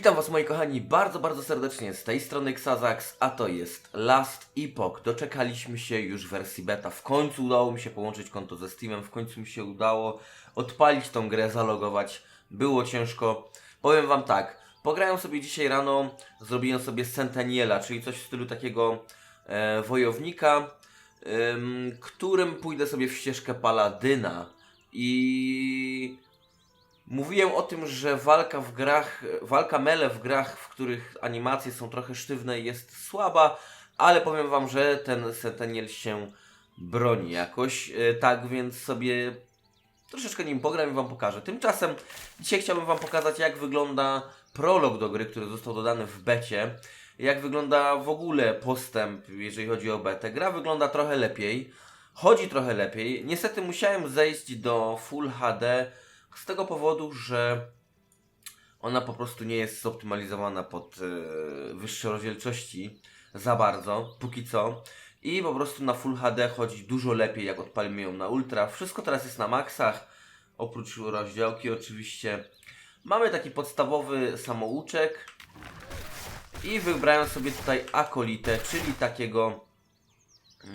Witam Was moi kochani bardzo, bardzo serdecznie z tej strony Xazax, a to jest Last Epoch. Doczekaliśmy się już wersji beta. W końcu udało mi się połączyć konto ze Steamem, w końcu mi się udało odpalić tą grę, zalogować. Było ciężko. Powiem Wam tak, pograłem sobie dzisiaj rano, zrobiłem sobie Centeniela, czyli coś w stylu takiego e, wojownika, em, którym pójdę sobie w ścieżkę Paladyna. I Mówiłem o tym, że walka w grach, walka mele w grach, w których animacje są trochę sztywne jest słaba, ale powiem wam, że ten Sentinel się broni jakoś, E, tak więc sobie troszeczkę nim pogram i wam pokażę. Tymczasem dzisiaj chciałbym wam pokazać jak wygląda prolog do gry, który został dodany w becie, jak wygląda w ogóle postęp, jeżeli chodzi o betę. Gra wygląda trochę lepiej, chodzi trochę lepiej. Niestety musiałem zejść do Full HD, z tego powodu, że ona po prostu nie jest zoptymalizowana pod e, wyższe rozdzielczości za bardzo, póki co. I po prostu na Full HD chodzi dużo lepiej, jak odpalimy ją na Ultra. Wszystko teraz jest na maksach, oprócz rozdziałki oczywiście. Mamy taki podstawowy samouczek i wybrałem sobie tutaj akolitę, czyli takiego...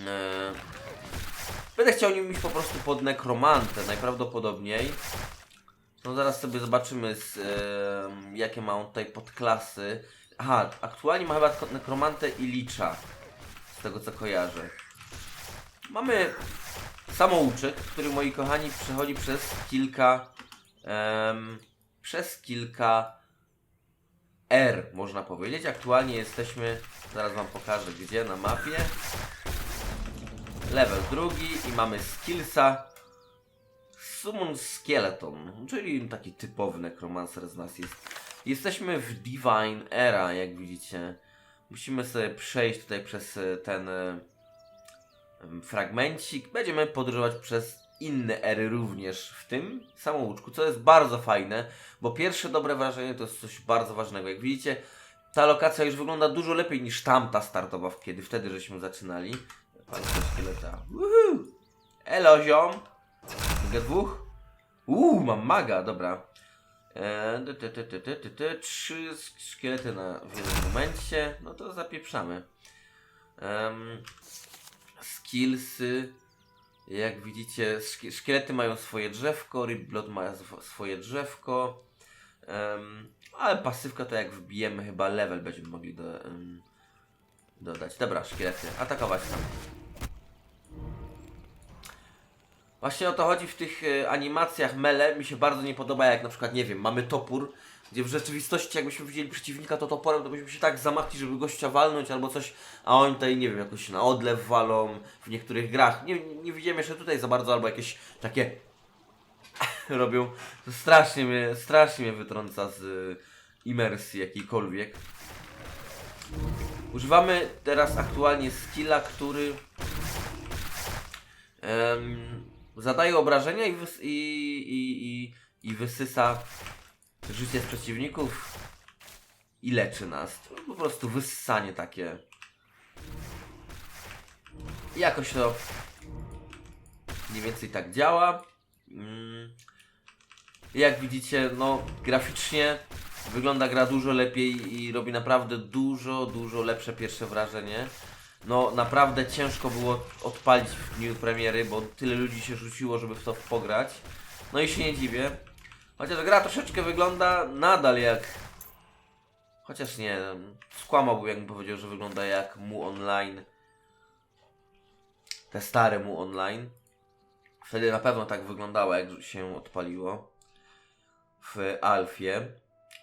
E, będę chciał nim iść po prostu pod nekromantę, najprawdopodobniej. No zaraz sobie zobaczymy z, jakie ma on tutaj podklasy. Aha, aktualnie ma chyba nekromantę i licza. Z tego co kojarzę. Mamy samouczek, który moi kochani przechodzi przez kilka przez kilka R można powiedzieć. Aktualnie jesteśmy, zaraz wam pokażę gdzie na mapie. Level drugi i mamy skillsa Summon Skeleton, czyli taki typowy nekromancer z nas jest. Jesteśmy w Divine Era, jak widzicie. Musimy sobie przejść tutaj przez e, ten e, fragmencik. Będziemy podróżować przez inne ery również w tym samouczku, co jest bardzo fajne, bo pierwsze dobre wrażenie to jest coś bardzo ważnego. Jak widzicie, ta lokacja już wygląda dużo lepiej niż tamta startowa, kiedy wtedy żeśmy zaczynali. Palce szkieleta. Woohoo! Elo ziom! Mogę dwóch? Uuu, mam maga, dobra. Eee, trzy szkielety na, w jednym momencie. No to zapieprzamy. Em, skillsy. Jak widzicie, szki- szkielety mają swoje drzewko, Riblot ma sw- swoje drzewko. Em, ale pasywka to jak wbijemy chyba level będziemy mogli do, em, dodać. Dobra, szkielety, atakować tam. Właśnie o to chodzi w tych e, animacjach mele. Mi się bardzo nie podoba, jak na przykład, nie wiem, mamy topór, gdzie w rzeczywistości jakbyśmy widzieli przeciwnika to toporem, to byśmy się tak zamachli, żeby gościa walnąć albo coś, a oni tutaj, nie wiem, jakoś na odlew walą w niektórych grach. Nie, nie widziałem jeszcze tutaj za bardzo, albo jakieś takie robią. To strasznie mnie, strasznie mnie wytrąca z y, imersji jakiejkolwiek. Używamy teraz aktualnie skilla, który em, zadaje obrażenia i, wys- i, i, i, i wysysa życie z przeciwników i leczy nas. To po prostu wyssanie takie. Jakoś to mniej więcej tak działa. Mm. Jak widzicie, no graficznie wygląda gra dużo lepiej i robi naprawdę dużo, dużo lepsze pierwsze wrażenie. No naprawdę ciężko było odpalić w dniu premiery, bo tyle ludzi się rzuciło, żeby w to pograć. No i się nie dziwię. Chociaż gra troszeczkę wygląda nadal jak... Chociaż nie, skłamałbym jakbym powiedział, że wygląda jak Mu Online. Te stare Mu Online. Wtedy na pewno tak wyglądało, jak się odpaliło. W Alfie.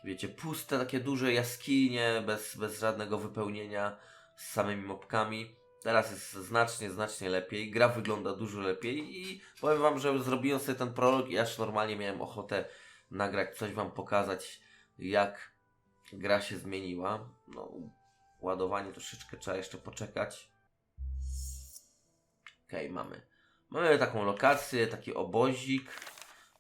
Wiecie, puste, takie duże jaskinie, bez, bez żadnego wypełnienia, z samymi mopkami. Teraz jest znacznie, znacznie lepiej. Gra wygląda dużo lepiej i powiem Wam, że zrobiłem sobie ten prolog i aż normalnie miałem ochotę nagrać, coś Wam pokazać, jak gra się zmieniła. No, ładowanie troszeczkę trzeba jeszcze poczekać. Okej, mamy. Mamy taką lokację, taki obozik.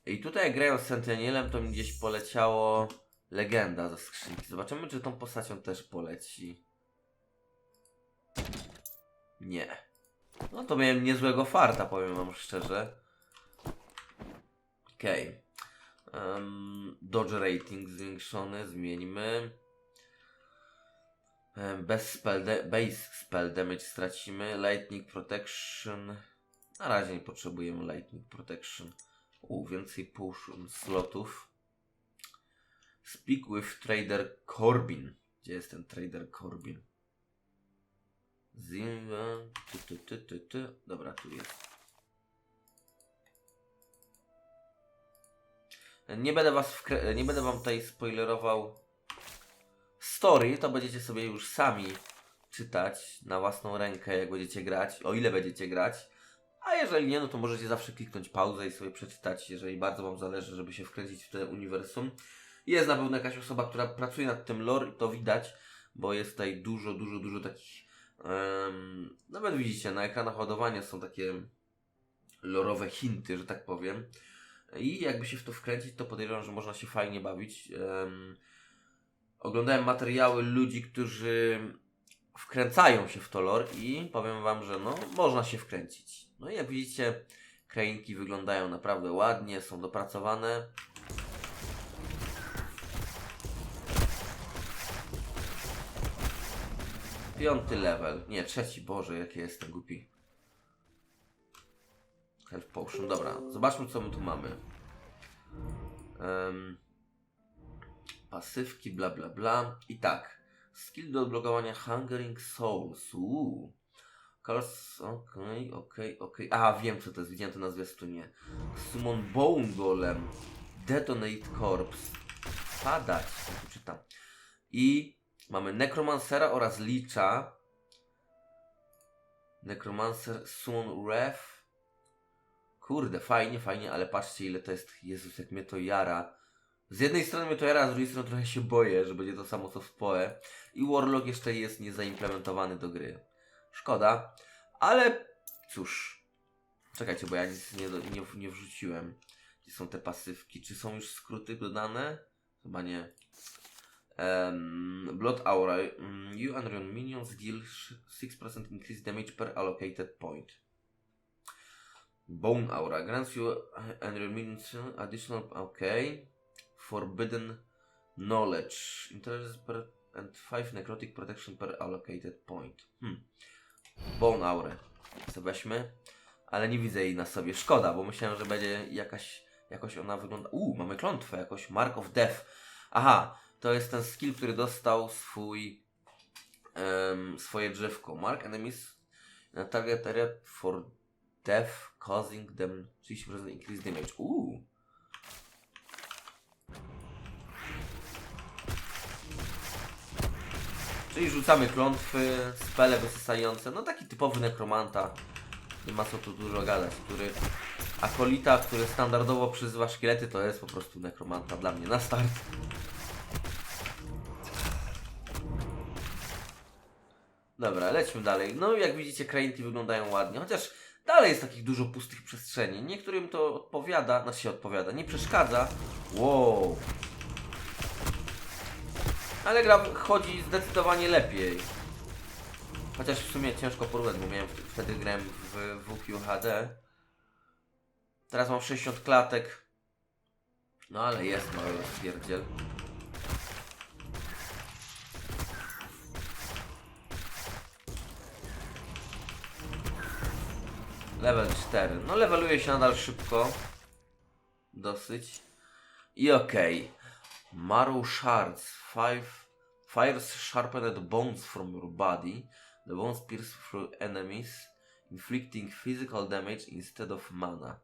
I tutaj jak grając z Sentinelem, to mi gdzieś poleciało legenda ze skrzynki. Zobaczymy, czy tą postacią też poleci. Nie. No to miałem niezłego farta, powiem wam szczerze. Okej. Um, dodge rating zwiększony, zmieńmy. Bez spell base spell damage stracimy. Lightning protection. Na razie nie potrzebujemy lightning protection. U, więcej potion slotów. Speak with trader Corbin. Gdzie jest ten trader Corbin? Zimba. Ty, ty, ty, ty, ty. Dobra, tu jest. Nie będę was nie będę wam tutaj spoilerował story, to będziecie sobie już sami czytać na własną rękę, jak będziecie grać, o ile będziecie grać. A jeżeli nie, no to możecie zawsze kliknąć pauzę i sobie przeczytać, jeżeli bardzo wam zależy, żeby się wkręcić w to uniwersum. Jest na pewno jakaś osoba, która pracuje nad tym lore i to widać, bo jest tutaj dużo, dużo, dużo takich. Nawet widzicie, na ekranach ładowania są takie lorowe hinty, że tak powiem. I jakby się w to wkręcić, to podejrzewam, że można się fajnie bawić. Em, oglądałem materiały ludzi, którzy wkręcają się w to lore i powiem wam, że no, można się wkręcić. No i jak widzicie, krainki wyglądają naprawdę ładnie, są dopracowane. Piąty level. Nie, trzeci, Boże, jaki jestem głupi. Health Potion, dobra. Zobaczmy, co my tu mamy. Em, pasywki, bla bla bla. I tak. Skill do odblokowania Hungering Souls. Uuu. Colors, okej, okej, okej. A, wiem co to jest, widziałem to na zwiastunie. Summon Bone Golem. Detonate Corpse. Padać, ja tu czytam. I mamy Necromancera oraz Licha. Necromancer, Summon Ref. Kurde, fajnie, fajnie, ale patrzcie ile to jest, Jezus, jak mnie to jara. Z jednej strony mnie to jara, a z drugiej strony trochę się boję, że będzie to samo co w PoE. I Warlock jeszcze jest niezaimplementowany do gry. Szkoda, ale cóż. Czekajcie, bo ja nic nie, nie, nie wrzuciłem. Gdzie są te pasywki? Czy są już skróty dodane? Chyba nie. Um, Blood Aura. Mm, You and your minions deal sh- 6% increased damage per allocated point. Bone Aura grants you and your minions additional. Okay. Forbidden Knowledge. Intelligence per and 5 necrotic protection per allocated point. Hmm. Bone Aurę. Co weźmy. Ale nie widzę jej na sobie. Szkoda, bo myślałem, że będzie jakaś. Jakoś ona wygląda. Uuu, mamy klątwę, jakoś Mark of Death. Aha, to jest ten skill, który dostał swój. em, swoje drzewko. Mark enemies na target area for death, causing them 30% increase damage. Uuu. Czyli rzucamy klątwy, spele wysysające. No taki typowy nekromanta. Nie ma co tu dużo gadać, który... Akolita, który standardowo przyzywa szkielety, to jest po prostu nekromanta dla mnie na start. Dobra, lećmy dalej. No jak widzicie, krainki wyglądają ładnie, chociaż dalej jest takich dużo pustych przestrzeni. Niektórym to odpowiada, znaczy się odpowiada, nie przeszkadza. Wow. Ale gra chodzi zdecydowanie lepiej. Chociaż w sumie ciężko porównać, bo miałem wtedy- grałem w WQHD. Teraz mam 60 klatek. No ale jest mały rozpierdziel. Level 4. No leveluje się nadal szybko. Dosyć. I okej. Marrow shards. Five fires sharpened bones from your body. The bones pierce through enemies, inflicting physical damage instead of mana.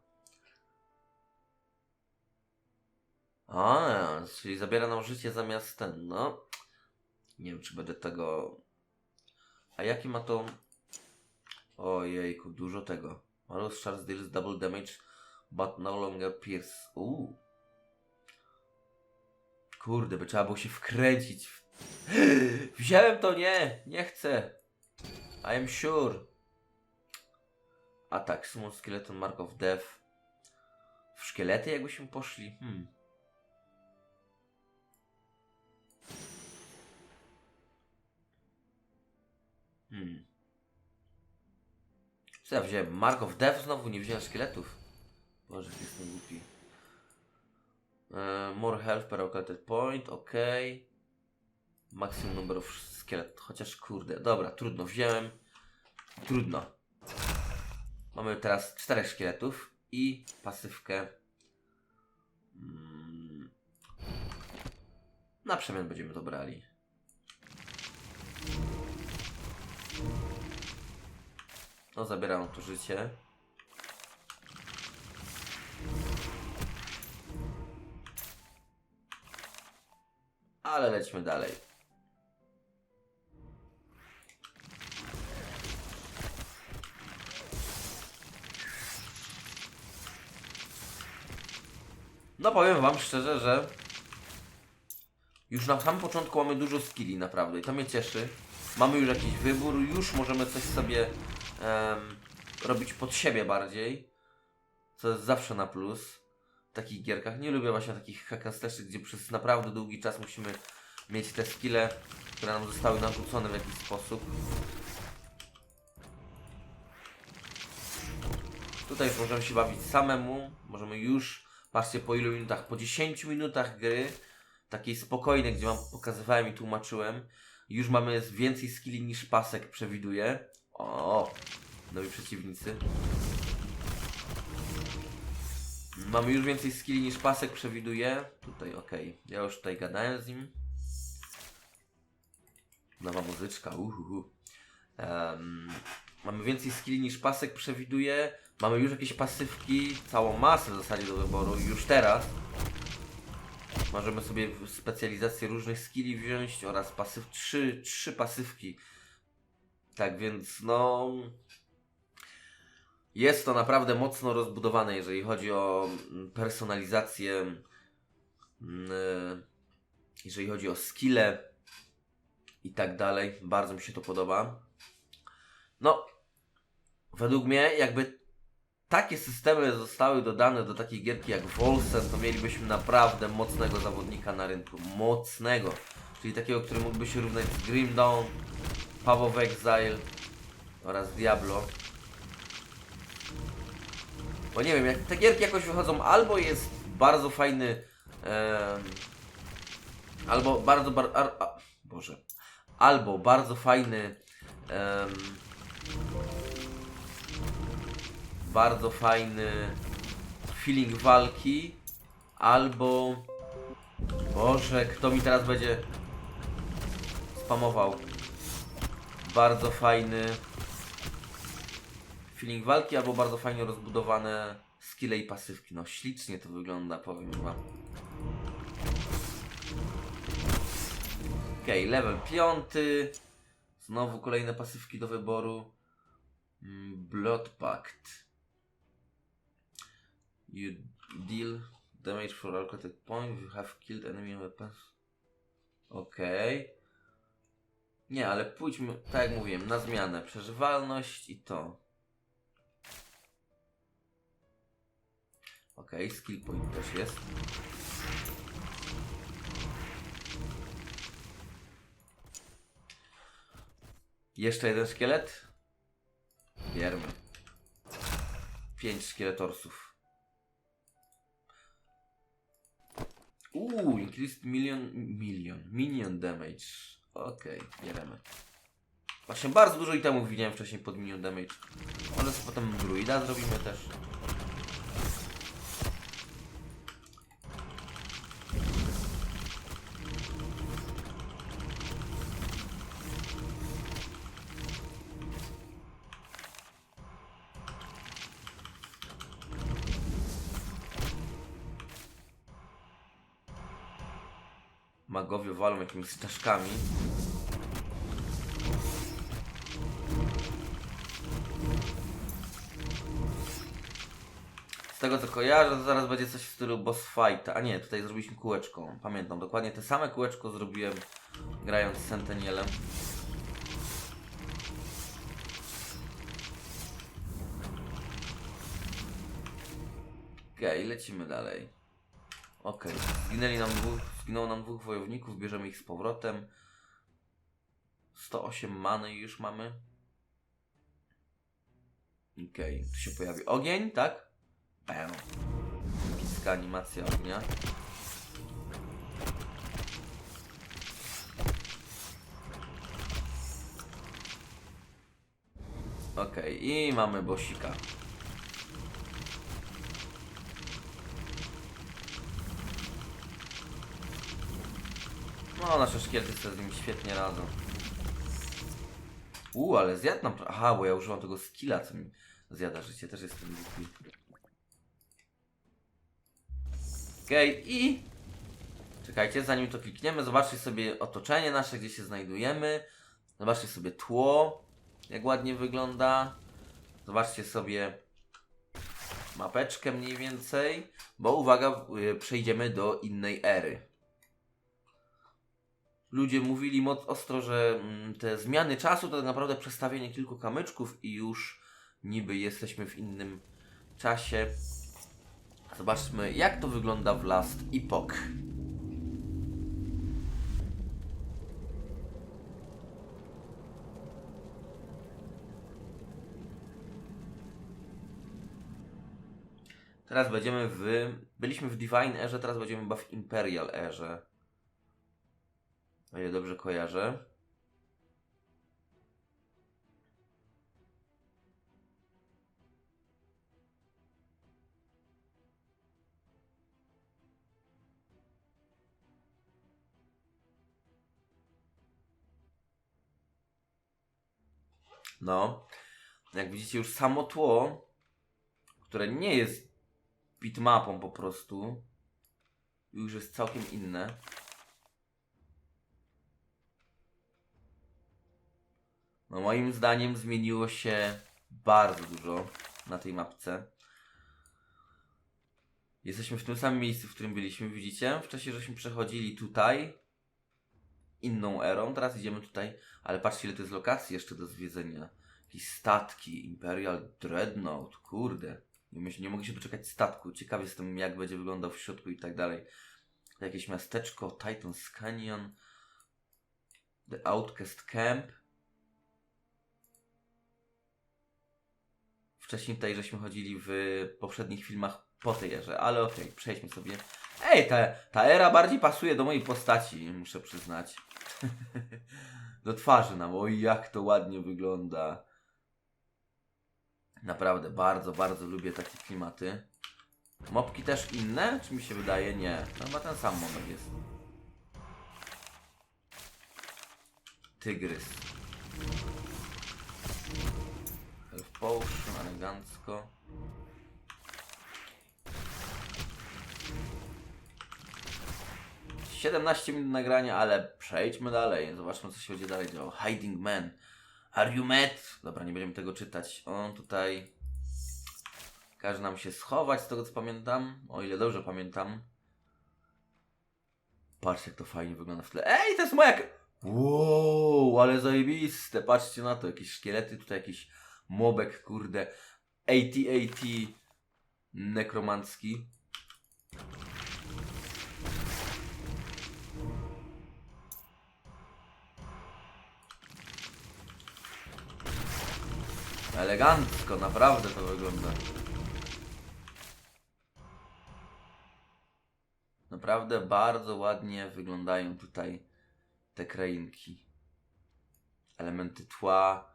A, czyli zabiera nam życie zamiast ten, no. Nie wiem, czy będę tego... A jaki ma to... Ojejku, dużo tego. Marrow shards deals double damage, but no longer pierce. Uuu. Kurde, by trzeba było się wkręcić. Wziąłem to nie, nie chcę. I am sure. A tak, Summon Skeleton Mark of Death. W szkielety jakbyśmy poszli. Hmm. Hmm. Co ja wziąłem? Mark of Death znowu? Nie wziąłem szkieletów. Boże, jestem głupi. E, more health per allocated point, ok. Maksimum number of szkielet, chociaż kurde, dobra, trudno, wziąłem. Trudno. Mamy teraz czterech szkieletów i pasywkę. Mm. Na przemian będziemy to brali. No, zabieram to życie. Ale lećmy dalej. No powiem wam szczerze, że już na samym początku mamy dużo skilli naprawdę i to mnie cieszy. Mamy już jakiś wybór, już możemy coś sobie robić pod siebie bardziej, co jest zawsze na plus w takich gierkach. Nie lubię właśnie takich hackasteszy, gdzie przez naprawdę długi czas musimy mieć te skille, które nam zostały narzucone w jakiś sposób. Tutaj już możemy się bawić samemu, możemy już, patrzcie po ilu minutach, po 10 minutach gry, takiej spokojnej, gdzie wam pokazywałem i tłumaczyłem, już mamy więcej skilli niż pasek przewiduje. O, nowi przeciwnicy. Mamy już więcej skilli niż pasek przewiduje. Tutaj ok. Ja już tutaj gadałem z nim. Nowa muzyczka. Uhuhu. Em, mamy więcej skilli niż pasek przewiduje. Mamy już jakieś pasywki, całą masę w zasadzie do wyboru, już teraz. Możemy sobie specjalizację różnych skilli wziąć oraz pasyw, trzy, trzy pasywki. Tak więc no... Jest to naprawdę mocno rozbudowane, jeżeli chodzi o mm, personalizację, mm, e, jeżeli chodzi o skille i tak dalej. Bardzo mi się to podoba. No, według mnie, jakby takie systemy zostały dodane do takiej gierki jak Wolsen, to mielibyśmy naprawdę mocnego zawodnika na rynku. Mocnego. Czyli takiego, który mógłby się równać z Grim Path of Exile oraz Diablo. Bo nie wiem, jak te gierki jakoś wychodzą, albo jest bardzo fajny, em, albo bardzo, bar, ar, a, Boże, albo bardzo fajny, em, bardzo fajny feeling walki, albo, Boże, kto mi teraz będzie spamował, bardzo fajny feeling walki, albo bardzo fajnie rozbudowane skille i pasywki. No ślicznie to wygląda, powiem wam. Okej, level piąty. Znowu kolejne pasywki do wyboru. Mm, Blood Pact. You deal damage for allocated point. You have killed enemy weapons. Okej. Nie, ale pójdźmy, tak jak mówiłem, na zmianę. Przeżywalność i to. Okej, skill point też jest. Jeszcze jeden szkielet. Bierzmy. Pięć szkieletorsów. Uuu, increased million, million, minion damage. Okej, bierzemy. Właśnie bardzo dużo itemów widziałem wcześniej pod minion damage. Może sobie potem druida zrobimy też. Magowie walą jakimiś czaszkami. Z tego co kojarzę, to zaraz będzie coś w stylu boss fight. A nie, tutaj zrobiliśmy kółeczko. Pamiętam dokładnie te same kółeczko zrobiłem grając z Sentinelem. Okej, lecimy dalej. Okej, okay. zginęli nam dwóch, zginęło nam dwóch wojowników, bierzemy ich z powrotem. 108 many już mamy. Okej, okay. tu się pojawi ogień, tak? Bam. Epicka animacja ognia. Okej, okay. i mamy bosika. No, nasze szkielety sobie z nim świetnie radzą. U, ale zjadł nam... Aha, bo ja używam tego skilla, co mi zjada życie. Też jestem głupi. Okej, i... Czekajcie, zanim to klikniemy, zobaczcie sobie otoczenie nasze, gdzie się znajdujemy. Zobaczcie sobie tło, jak ładnie wygląda. Zobaczcie sobie mapeczkę mniej więcej, bo uwaga, y, przejdziemy do innej ery. Ludzie mówili moc ostro, że mm, te zmiany czasu to tak naprawdę przestawienie kilku kamyczków i już niby jesteśmy w innym czasie. Zobaczmy, jak to wygląda w Last Epoch. Teraz będziemy w. Byliśmy w Divine Erze, teraz będziemy chyba w Imperial Erze. O ile dobrze kojarzę. No, jak widzicie, już samo tło, które nie jest bitmapą po prostu, już jest całkiem inne. No moim zdaniem zmieniło się bardzo dużo na tej mapce. Jesteśmy w tym samym miejscu, w którym byliśmy, widzicie? Wcześniej żeśmy przechodzili tutaj inną erą, teraz idziemy tutaj, ale patrzcie ile to jest lokacji jeszcze do zwiedzenia. Jakieś statki, Imperial Dreadnought, kurde. Nie, nie mogę się doczekać statku. Ciekawy jestem jak będzie wyglądał w środku i tak dalej. Jakieś miasteczko, Titan's Canyon, The Outcast Camp. Wcześniej tutaj żeśmy chodzili w poprzednich filmach po tej erze, ale okej, przejdźmy sobie. Ej, ta, ta era bardziej pasuje do mojej postaci, muszę przyznać. do twarzy nam, oj jak to ładnie wygląda. Naprawdę, bardzo, bardzo lubię takie klimaty. Mopki też inne? Czy mi się wydaje? Nie. No chyba ten sam mopek jest. Tygrys. Potion, elegancko. Siedemnaście minut nagrania, ale przejdźmy dalej. Zobaczmy, co się będzie dalej działo. Hiding Man. Are you mad? Dobra, nie będziemy tego czytać. On tutaj każe nam się schować, z tego co pamiętam. O ile dobrze pamiętam. Patrzcie, jak to fajnie wygląda w tle. Ej, to jest moja... Wow, ale zajebiste. Patrzcie na to. Jakieś szkielety, tutaj jakiś mobek, kurde. AT-AT nekromancki. Elegancko, naprawdę to wygląda. Naprawdę bardzo ładnie wyglądają tutaj te krainki. Elementy tła.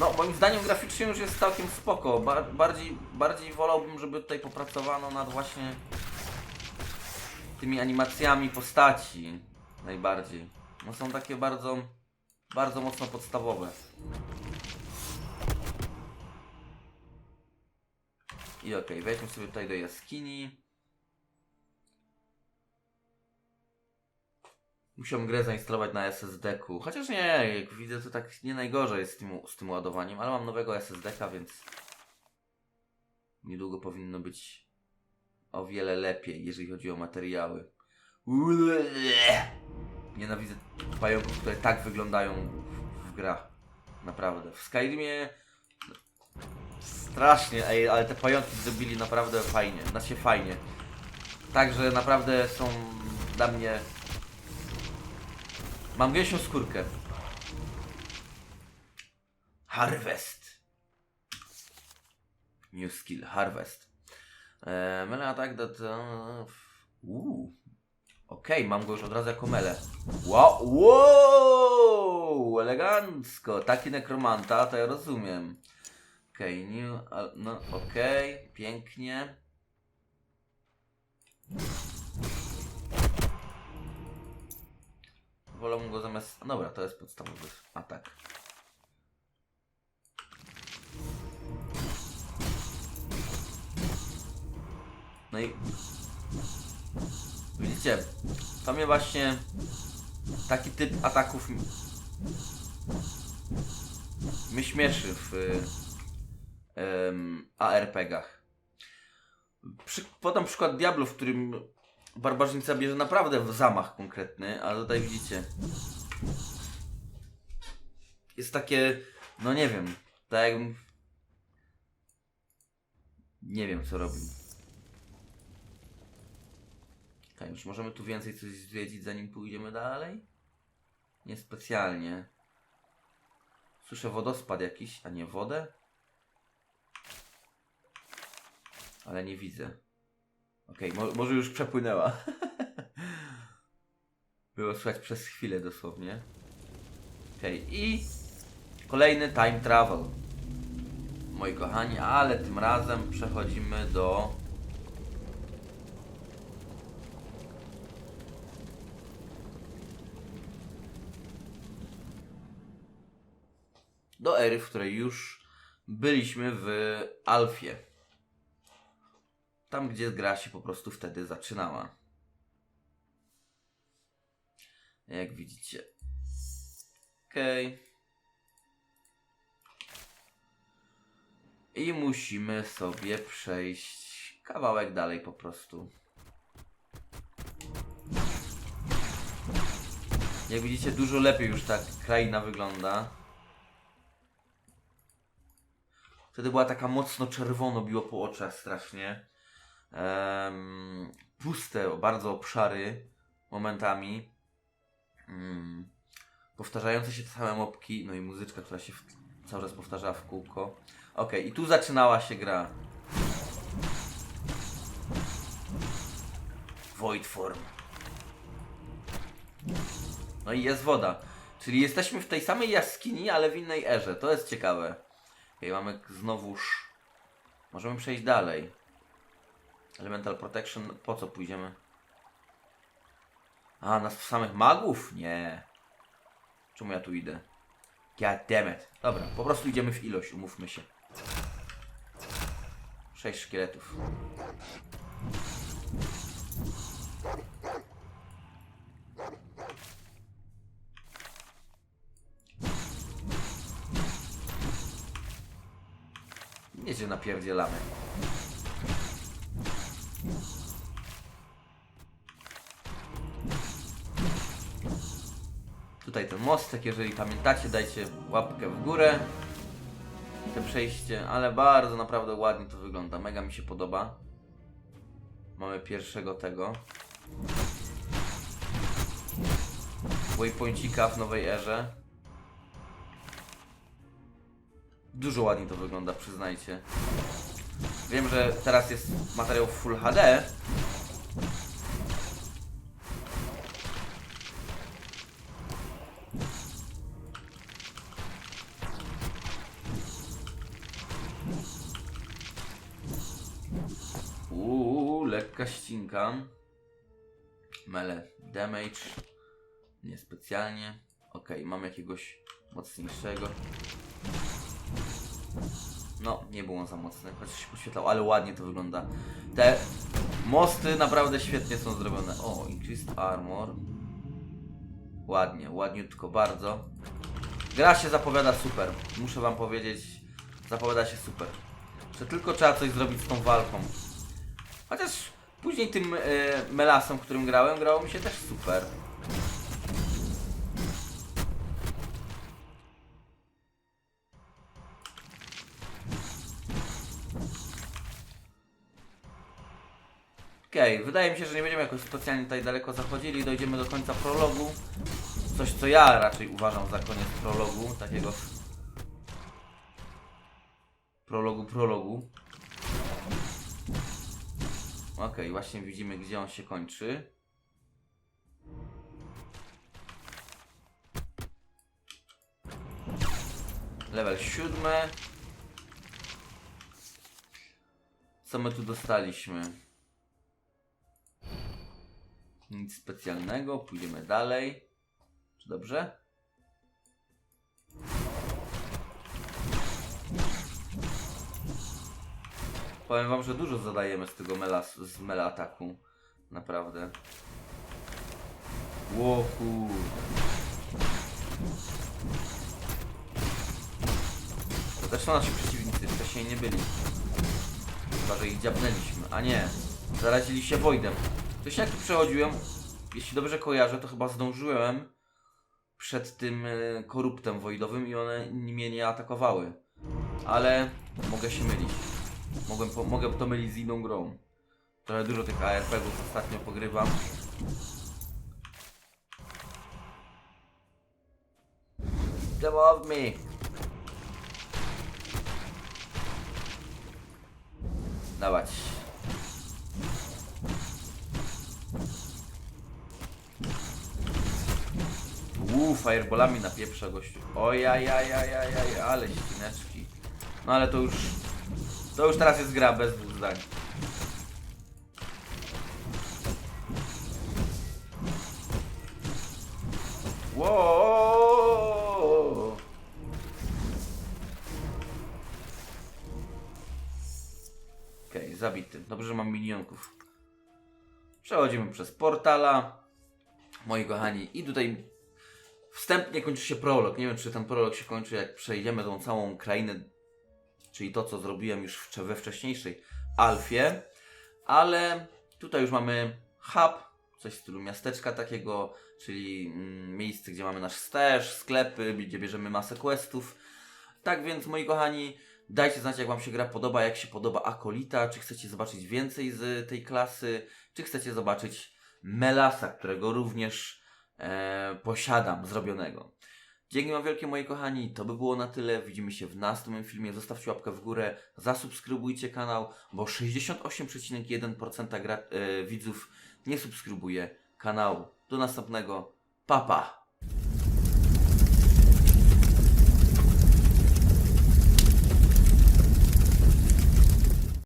No, moim zdaniem graficznie już jest całkiem spoko. Ba bardziej, bardziej wolałbym, żeby tutaj popracowano nad właśnie tymi animacjami postaci. Najbardziej. No są takie bardzo, bardzo mocno podstawowe. I okej, wejdźmy sobie tutaj do jaskini. Musiałem grę zainstalować na SSD-ku. Chociaż nie, jak widzę, to tak nie najgorzej jest z tym, z tym ładowaniem, ale mam nowego SSD-ka, więc niedługo powinno być o wiele lepiej, jeżeli chodzi o materiały. Nienawidzę pająków, które tak wyglądają w, w grach. Naprawdę. W Skyrimie strasznie, ej, ale te pająki zrobili naprawdę fajnie. Znaczy fajnie. Także naprawdę są dla mnie... Mam gęsią skórkę. Harvest. New skill, harvest. Eee, mele atak that... Uuu. Okej, mam go już od razu jako mele. Wow! wow! elegancko. Taki nekromanta, to ja rozumiem. Okej, new, a- no okej, pięknie. Wolę go zamiast... Dobra, to jest podstawowy atak. No i... Widzicie, to mnie właśnie taki typ ataków mnie śmieszy w um, ARPGach. Podam przykład Diablo, w którym barbarzyńca bierze naprawdę w zamach konkretny, ale tutaj widzicie. Jest takie, no nie wiem, tak jakbym... Nie wiem co robił. Okej, możemy tu więcej coś zwiedzić zanim pójdziemy dalej? Niespecjalnie. Słyszę wodospad jakiś, a nie wodę? Ale nie widzę. Okej, mo- może już przepłynęła. Było słychać przez chwilę dosłownie. Okej, i kolejny time travel. Moi kochani, ale tym razem przechodzimy do do ery, w której już byliśmy w Alfie. Tam, gdzie gra się po prostu wtedy zaczynała. Jak widzicie. Okej. I musimy sobie przejść kawałek dalej po prostu. Jak widzicie, dużo lepiej już ta kraina wygląda. Wtedy była taka mocno czerwono, biło po oczach strasznie. Em, puste bardzo obszary momentami. Mm, powtarzające się te same mopki, no i muzyczka, która się w, cały czas powtarza w kółko. Okej, i tu zaczynała się gra. Void Form. No i jest woda. Czyli jesteśmy w tej samej jaskini, ale w innej erze. To jest ciekawe. Okej, mamy znowuż... Możemy przejść dalej. Elemental Protection, po co pójdziemy? A, nas samych magów? Nie. Czemu ja tu idę? God damn it. Dobra, po prostu idziemy w ilość, umówmy się. Sześć szkieletów. Nie się napierdzielamy. Mostek, jeżeli pamiętacie, dajcie łapkę w górę. Te przejście, ale bardzo naprawdę ładnie to wygląda. Mega mi się podoba. Mamy pierwszego tego. Waypointika w nowej erze. Dużo ładniej to wygląda, przyznajcie. Wiem, że teraz jest materiał Full HD. Ścinka. Mele damage. Niespecjalnie. Ok, mam jakiegoś mocniejszego. No, nie był on za mocny, chociaż się poświetlał, ale ładnie to wygląda. Te mosty naprawdę świetnie są zrobione. O, increased armor. Ładnie, ładniutko, bardzo. Gra się zapowiada super. Muszę wam powiedzieć, zapowiada się super. Że tylko trzeba coś zrobić z tą walką. Chociaż później tym e, melasem, którym grałem, grało mi się też super. Okej, wydaje mi się, że nie będziemy jakoś specjalnie tutaj daleko zachodzili. Dojdziemy do końca prologu. Coś, co ja raczej uważam za koniec prologu, takiego prologu, prologu. Okej, właśnie widzimy, gdzie on się kończy. Level siódmy. Co my tu dostaliśmy? Nic specjalnego, pójdziemy dalej. Czy dobrze? Powiem wam, że dużo zadajemy z tego mela, z mela ataku. Naprawdę. Ło kurde. To też są nasi przeciwnicy, wcześniej nie byli. Chyba, że ich dziabnęliśmy. A nie, zarazili się Voidem. Coś jak tu przechodziłem, jeśli dobrze kojarzę, to chyba zdążyłem przed tym e, koruptem Voidowym i one mnie nie atakowały. Ale mogę się mylić. Mogłem, po, mogę to mylić z inną grą. Trochę dużo tych ARPGów ostatnio pogrywam. Come off me! Dawać. Uuu, fireballami na pieprza gościu. Ojajajajajaj, ale ścineczki. No ale to już... To już teraz jest gra bez dwóch zdań. Okej, zabity. Dobrze, że mam minionków. Przechodzimy przez portala. Moi kochani, i tutaj wstępnie kończy się prolog. Nie wiem, czy ten prolog się kończy, jak przejdziemy tą całą krainę, czyli to, co zrobiłem już we wcześniejszej Alfie. Ale tutaj już mamy hub, coś w stylu miasteczka takiego, czyli mm, miejsce, gdzie mamy nasz stash, sklepy, gdzie bierzemy masę questów. Tak więc, moi kochani, dajcie znać, jak Wam się gra podoba, jak się podoba Akolita, czy chcecie zobaczyć więcej z tej klasy, czy chcecie zobaczyć Melasa, którego również e, posiadam, zrobionego. Dzięki Wam wielkie, moi kochani, to by było na tyle. Widzimy się w następnym filmie. Zostawcie łapkę w górę, zasubskrybujcie kanał, bo 68,1% gra, e, widzów nie subskrybuje kanału. Do następnego. Papa! Pa.